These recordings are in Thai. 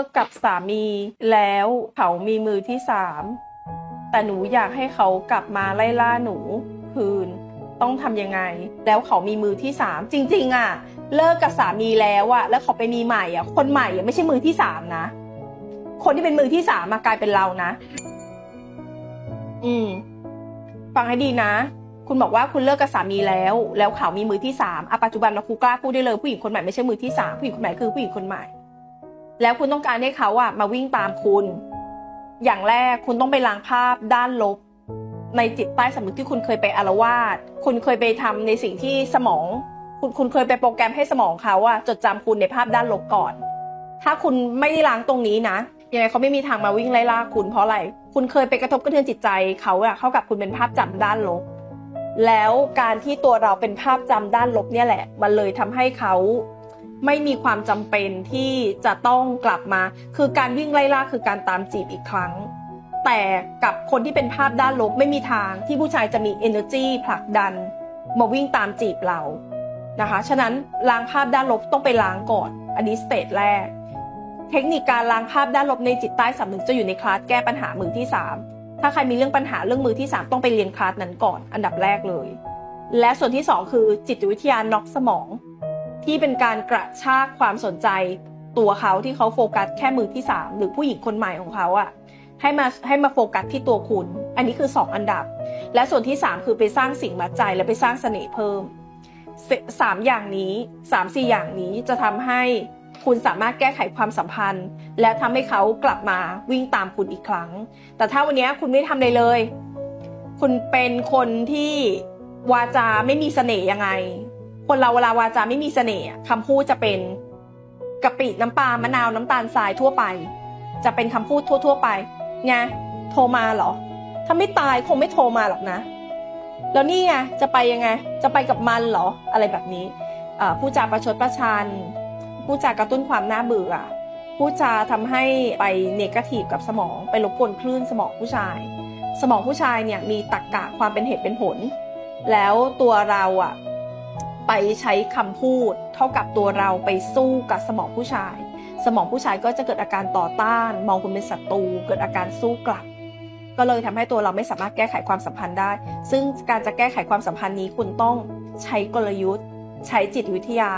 กกับสามี แล้วเขามีมือที่สามแต่หนูอยากให้เขากลับมาไล่ล่าหนูคืน ต้องทำยังไง แล้วเขามีมือที่สามจริง ๆ อะ เลิกกับสามีแล้วอะ แล้วเขาไปมีใหม่อะ คนใหม่อะไม่ใช่มือที่สามนะ คนที่เป็นมือที่สามมากลายเป็นเรานะ อืม ฟังให้ดีนะ คุณบอกว่าคุณเลิกกับสามีแล้ว แล้วเขามีมือที่สามอะปัจจุบันเราครูกล้าพูดได้เลยผู้หญิงคนใหม่ไม่ใช่มือที่สามผู้หญิงคนใหม่คือผู้หญิงคนใหม่ แล้วคุณต้องการให้เขาอะมาวิ่งตามคุณ อย่างแรกคุณต้องไปล้างภาพด้านลบ ในจิตใต้สำนึกที่คุณเคยไปอารวาสคุณเคยไปทำในสิ่งที่สมอง คุณคุณเคยไปโปรแกรมให้สมองเขาอะจดจำคุณในภาพด้านลบก่อน ถ้าคุณไม่ได้ล้างตรงนี้นะยังไงเขาไม่มีทางมาวิ่งไล่ล่าคุณเพราะอะไร คุณเคยไปกระทบกระเทือนจิตใจเขาอะเข้ากับคุณเป็นภาพจำด้านลบ แล้วการที่ตัวเราเป็นภาพจำด้านลบเนี่ยแหละ มันเลยทำให้เขา ไม่มีความจำเป็นที่จะต้องกลับมา คือการวิ่งไล่ล่าคือการตามจีบอีกครั้ง แต่กับคนที่เป็นภาพด้านลบไม่มีทางที่ผู้ชายจะมี energy ผลักดัน มาวิ่งตามจีบเรานะคะ ฉะนั้นล้างภาพด้านลบต้องไปล้างก่อน อันนี้สเตจแรก เทคนิคการล้างภาพด้านลบในจิตใต้สำนึกจะอยู่ในคลาสแก้ปัญหามือที่ 3 ถ้าใครมีเรื่องปัญหาเรื่องมือที่ 3 ต้องไปเรียนคลาสนั้นก่อน อันดับแรกเลย และส่วนที่ 2 คือจิตวิทยาน็อกสมอง ที่เป็นการกระชากความสนใจตัวเขาที่เขาโฟกัสแค่มือที่ 3 หรือผู้หญิงคนใหม่ของเขาอะให้มาให้มาโฟกัสที่ตัวคุณ อันนี้คือ 2 อันดับ และส่วนที่ 3 คือไปสร้างสิ่งมัดใจและไปสร้างเสน่ห์เพิ่มสามอย่างนี้สามสี่อย่างนี้จะทำให้คุณสามารถแก้ไขความสัมพันธ์ และทำให้เขากลับมาวิ่งตามคุณอีกครั้ง แต่ถ้าวันนี้คุณไม่ทำเลยเลย คุณเป็นคนที่วาจาไม่มีเสน่ห์ยังไง คนเราเวลาวาจาไม่มีเสน่ห์คำพูดจะเป็นกะปิน้ำปลามะนาวน้ำตาลทรายทั่วไป จะเป็นคำพูดทั่ว ๆ ไปไงโทรมาเหรอ ถ้าไม่ตายคงไม่โทรมาหรอกนะ แล้วนี่ไงจะไปยังไง จะไปกับมันเหรออะไรแบบนี้ผู้จาประชดประชันผู้จากระตุ้นความน่าเบื่อผู้จาทำให้ไปเนกาทีฟกับสมองไปรบกวนคลื่นสมองผู้ชาย สมองผู้ชายเนี่ยมีตรกกะความเป็นเหตุเป็นผล แล้วตัวเราอะ ไปใช้คำพูด เท่ากับตัวเราไปสู้กับสมองผู้ชาย สมองผู้ชายก็จะเกิดอาการต่อต้าน มองคุณเป็นศัตรูเกิดอาการสู้กลับ ก็เลยทำให้ตัวเราไม่สามารถแก้ไขความสัมพันธ์ได้ ซึ่งการจะแก้ไขความสัมพันธ์นี้คุณต้องใช้กลยุทธ์ ใช้จิตวิทยา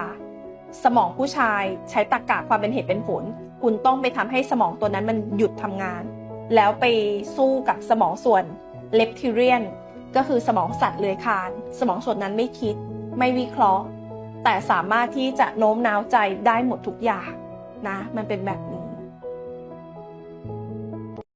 สมองผู้ชายใช้ตรรกะความเป็นเหตุเป็นผล คุณต้องไปทำให้สมองตัวนั้นมันหยุดทำงาน แล้วไปสู้กับสมองส่วนเลปทิเรียนก็คือสมองสัตว์เลื้อยคาน สมองส่วนนั้นไม่คิด ไม่วิเคราะห์ แต่สามารถที่จะโน้มน้าวใจได้หมดทุกอย่างนะ มันเป็นแบบ